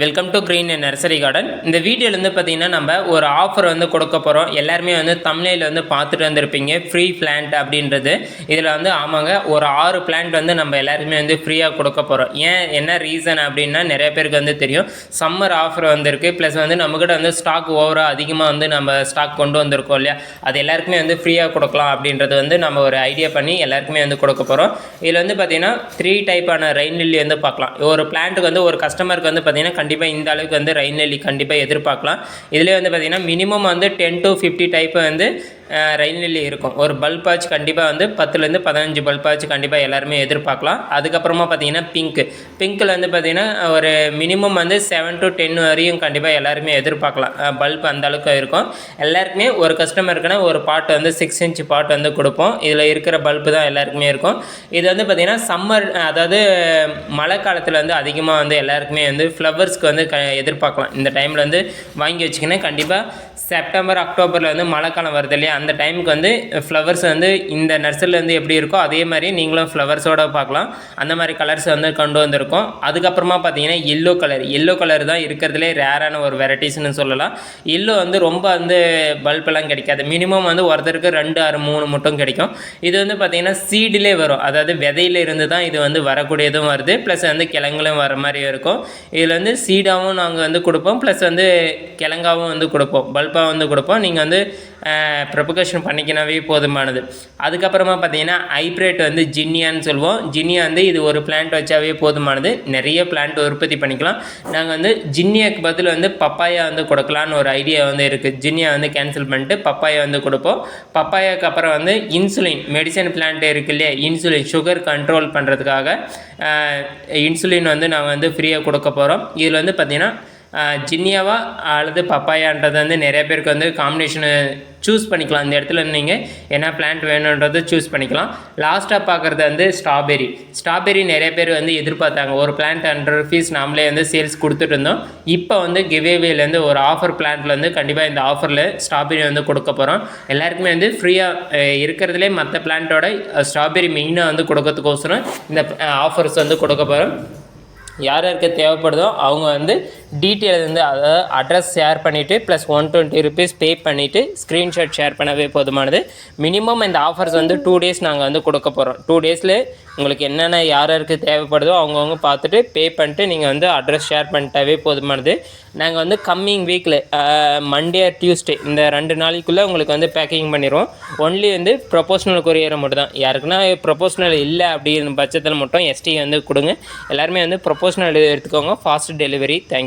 Welcome to green nursery garden இந்த வீடியோலேருந்து பார்த்தீங்கன்னா நம்ம ஒரு ஆஃபர் வந்து கொடுக்க போகிறோம் எல்லாருமே வந்து தமிழில் வந்து பார்த்துட்டு வந்திருப்பீங்க. ஃப்ரீ பிளான்ட் அப்படின்றது. இதில் வந்து ஆமாங்க ஒரு ஆறு பிளான்ட் வந்து நம்ம எல்லாருமே வந்து ஃப்ரீயாக கொடுக்க போகிறோம் ஏன் என்ன ரீசன் அப்படின்னா நிறைய பேருக்கு வந்து தெரியும். சம்மர் ஆஃபர் வந்திருக்கு. ப்ளஸ் வந்து நம்மக்கிட்ட வந்து ஸ்டாக் ஓவராக அதிகமாக வந்து நம்ம ஸ்டாக் கொண்டு வந்திருக்கோம் இல்லையா? அது எல்லாருக்குமே வந்து ஃப்ரீயாக கொடுக்கலாம் அப்படின்றது வந்து நம்ம ஒரு ஐடியா பண்ணி எல்லாருக்குமே வந்து கொடுக்க போகிறோம் இதில் வந்து பார்த்தீங்கன்னா த்ரீ டைப்பான ரெயின் லில்லி வந்து பார்க்கலாம். ஒரு பிளான்ட்டுக்கு வந்து ஒரு கஸ்டமருக்கு வந்து பார்த்தீங்கன்னா கண்டிப்பாக இந்த அளவுக்கு வந்து ரெயின் லில்லி கண்டிப்பாக எதிர்பார்க்கலாம். இதிலே வந்து பார்த்திங்கன்னா மினிமம் வந்து டென் டு ஃபிஃப்டி டைப் வந்து ரயில் லில்லி இருக்கும். ஒரு பல்ப் ஆச்சு கண்டிப்பாக வந்து பத்துலேருந்து பதினஞ்சு பல்ப் ஆச்சு கண்டிப்பாக எல்லாருமே எதிர்பார்க்கலாம். அதுக்கப்புறமா பார்த்தீங்கன்னா பிங்க் பிங்க்கில் வந்து பார்த்தீங்கன்னா ஒரு மினிமம் வந்து செவன் டு டென் வரையும் கண்டிப்பாக எல்லாருமே எதிர்பார்க்கலாம். பல்ப் அந்த அளவுக்கு இருக்கும். எல்லாருக்குமே ஒரு கஸ்டமருக்குன்னா ஒரு பாட்டு வந்து சிக்ஸ் இன்ச் பாட் வந்து கொடுப்போம். இதில் இருக்கிற பல்பு தான் எல்லாருக்குமே இருக்கும். இது வந்து பார்த்திங்கன்னா சம்மர் அதாவது மழை காலத்தில் வந்து அதிகமாக வந்து எல்லாருக்குமே வந்து ஃப்ளவர்ஸ்க்கு வந்து க எதிர்பார்க்கலாம். இந்த டைமில் வந்து வாங்கி வச்சிங்கன்னா கண்டிப்பாக செப்டம்பர் அக்டோபரில் வந்து மழைக்காலம் வருது இல்லையா? அந்த டைமுக்கு வந்து ஃப்ளவர்ஸ் வந்து இந்த நர்சரிலேருந்து எப்படி இருக்கோ அதே மாதிரி நீங்களும் ஃப்ளவர்ஸோட பார்க்கலாம். அந்த மாதிரி கலர்ஸ் வந்து கொண்டு வந்திருக்கோம். அதுக்கப்புறமா பார்த்தீங்கன்னா எல்லோ கலர் எல்லோ கலர் தான் இருக்கிறதுலே ரேரான ஒரு வெரைட்டிஸ்னு சொல்லலாம். எல்லோ வந்து ரொம்ப வந்து பல்பெல்லாம் கிடைக்காது. மினிமம் வந்து ஒருத்தருக்கு ரெண்டு ஆறு மூணு மட்டும் கிடைக்கும். இது வந்து பார்த்திங்கன்னா சீடிலே வரும். அதாவது விதையில இருந்து தான் இது வந்து வரக்கூடியதும் வருது. ப்ளஸ் வந்து கிழங்குலும் வர மாதிரி இருக்கும். இதில் வந்து சீடாகவும் நாங்கள் வந்து கொடுப்போம். ப்ளஸ் வந்து கிழங்காவும் வந்து கொடுப்போம். கண்டிப்பாக வந்து கொடுப்போம். நீங்கள் வந்து ப்ரொபகேஷன் பண்ணிக்கினாவே போதுமானது. அதுக்கப்புறமா பார்த்தீங்கன்னா ஹைப்ரேட் வந்து ஜின்னியான்னு சொல்லுவோம். ஜின்னியா வந்து இது ஒரு பிளான்ட் வச்சாவே போதுமானது. நிறைய பிளான்ட் உற்பத்தி பண்ணிக்கலாம். நாங்கள் வந்து ஜின்னியாக்கு பதில் வந்து பப்பாயா வந்து கொடுக்கலான்னு ஒரு ஐடியா வந்து இருக்குது ஜின்னியா வந்து கேன்சல் பண்ணிட்டு பப்பாயா வந்து கொடுப்போம். பப்பாயாக்கு அப்புறம் வந்து இன்சுலின் மெடிசன் பிளான்ட் இருக்கு இல்லையா? இன்சுலின் சுகர் கண்ட்ரோல் பண்ணுறதுக்காக இன்சுலின் வந்து நாங்கள் வந்து ஃப்ரீயாக கொடுக்க போகிறோம் இதில் வந்து பார்த்திங்கன்னா ஜின்னியாவா அல்லது பப்பாயான்றது வந்து நிறைய பேருக்கு வந்து காம்பினேஷனு சூஸ் பண்ணிக்கலாம். இந்த இடத்துல நீங்கள் என்ன பிளான்ட் வேணுன்றதை சூஸ் பண்ணிக்கலாம். லாஸ்ட்டாக பார்க்குறது வந்து ஸ்ட்ராபெரி ஸ்ட்ராபெரி நிறைய பேர் வந்து எதிர்பார்த்தாங்க. ஒரு பிளான்ட் ஹண்ட்ரட் ருபீஸ் நாமளே வந்து சேல்ஸ் கொடுத்துட்டு இருந்தோம். இப்போ வந்து கிவேவேலேருந்து ஒரு ஆஃபர் பிளான்ட்ல வந்து கண்டிப்பாக இந்த ஆஃபரில் ஸ்ட்ராபெரி வந்து கொடுக்க போகிறோம் எல்லாருக்குமே வந்து ஃப்ரீயாக இருக்கிறதுலே மற்ற பிளான்ட்டோட ஸ்ட்ராபெரி மெயினாக வந்து கொடுக்கறதுக்கோசரம் இந்த ஆஃபர்ஸ் வந்து கொடுக்க போகிறோம் யார் யாருக்கு தேவைப்படுதோ அவங்க வந்து டீட்டெயில் வந்து அதாவது அட்ரஸ் ஷேர் பண்ணிவிட்டு plus one twenty rupees pay பண்ணிவிட்டு ஸ்க்ரீன்ஷாட் ஷேர் பண்ணவே போதுமானது. மினிமம் இந்த ஆஃபர்ஸ் வந்து டூ டேஸ் நாங்கள் வந்து கொடுக்க போகிறோம் டூ டேஸில் உங்களுக்கு என்னென்ன யார் யாருக்கு தேவைப்படுதோ அவங்கவுங்க பார்த்துட்டு பே பண்ணிட்டு நீங்கள் வந்து அட்ரஸ் ஷேர் பண்ணிட்டாவே போதுமானது. நாங்கள் வந்து கம்மிங் வீக்கில் மண்டே டியூஸ்டே இந்த ரெண்டு நாளைக்குள்ளே உங்களுக்கு வந்து பேக்கிங் பண்ணிடுவோம் ஒன்லி வந்து ப்ரொபோஷனல் கொரியரை மட்டும் தான் யாருக்குன்னா ப்ரொபோஷனல் இல்லை அப்படிங்கிற பட்சத்தில் மட்டும் எஸ்டி வந்து கொடுங்க. எல்லாருமே வந்து பர்சனல் எடுத்துக்கோங்க. Fast delivery thank you